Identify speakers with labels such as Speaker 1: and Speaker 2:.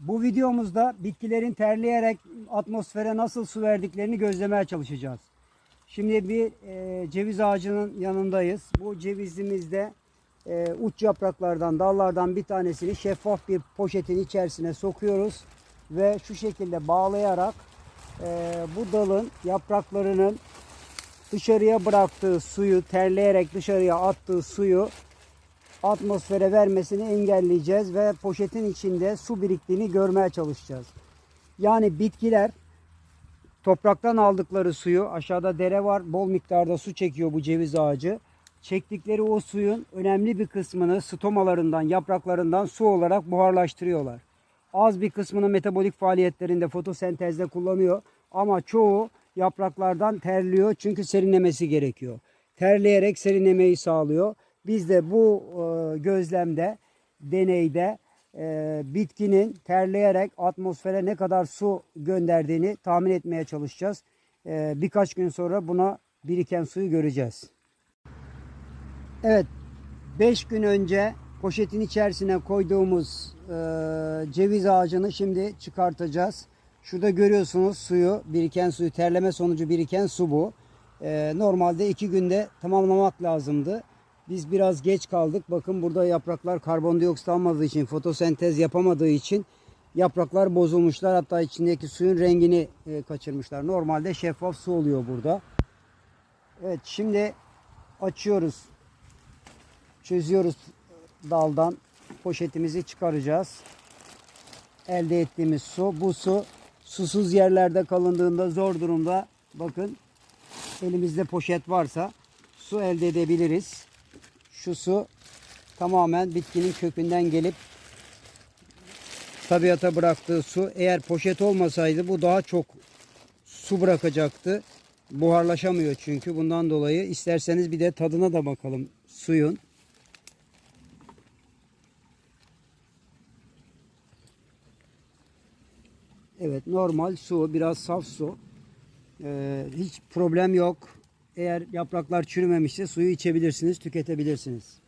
Speaker 1: Bu videomuzda bitkilerin terleyerek atmosfere nasıl su verdiklerini gözlemeye çalışacağız. Şimdi bir e, ceviz ağacının yanındayız. Bu cevizimizde e, uç yapraklardan, dallardan bir tanesini şeffaf bir poşetin içerisine sokuyoruz ve şu şekilde bağlayarak e, bu dalın yapraklarının dışarıya bıraktığı suyu, terleyerek dışarıya attığı suyu atmosfere vermesini engelleyeceğiz ve poşetin içinde su biriktiğini görmeye çalışacağız. Yani bitkiler topraktan aldıkları suyu aşağıda dere var bol miktarda su çekiyor bu ceviz ağacı. Çektikleri o suyun önemli bir kısmını stomalarından, yapraklarından su olarak buharlaştırıyorlar. Az bir kısmını metabolik faaliyetlerinde fotosentezde kullanıyor ama çoğu yapraklardan terliyor çünkü serinlemesi gerekiyor. Terleyerek serinlemeyi sağlıyor. Biz de bu e, gözlemde, deneyde e, bitkinin terleyerek atmosfere ne kadar su gönderdiğini tahmin etmeye çalışacağız. E, birkaç gün sonra buna biriken suyu göreceğiz. Evet, 5 gün önce poşetin içerisine koyduğumuz ceviz ağacını şimdi çıkartacağız. Şurada görüyorsunuz suyu, biriken suyu, terleme sonucu biriken su bu. Normalde 2 günde tamamlamak lazımdı. Biz biraz geç kaldık. Bakın burada yapraklar karbondioksit almadığı için, fotosentez yapamadığı için yapraklar bozulmuşlar. Hatta içindeki suyun rengini e, kaçırmışlar. Normalde şeffaf su oluyor burada. Evet şimdi açıyoruz. Çözüyoruz daldan. Poşetimizi çıkaracağız. Elde ettiğimiz su. Bu su susuz yerlerde kalındığında zor durumda bakın elimizde poşet varsa su elde edebiliriz. Şu su tamamen bitkinin kökünden gelip tabiata bıraktığı su. Eğer poşet olmasaydı bu daha çok su bırakacaktı. Buharlaşamıyor çünkü bundan dolayı. isterseniz bir de tadına da bakalım suyun. Evet normal su, biraz saf su. Ee, hiç problem yok. Eğer yapraklar çürümemişse suyu içebilirsiniz, tüketebilirsiniz.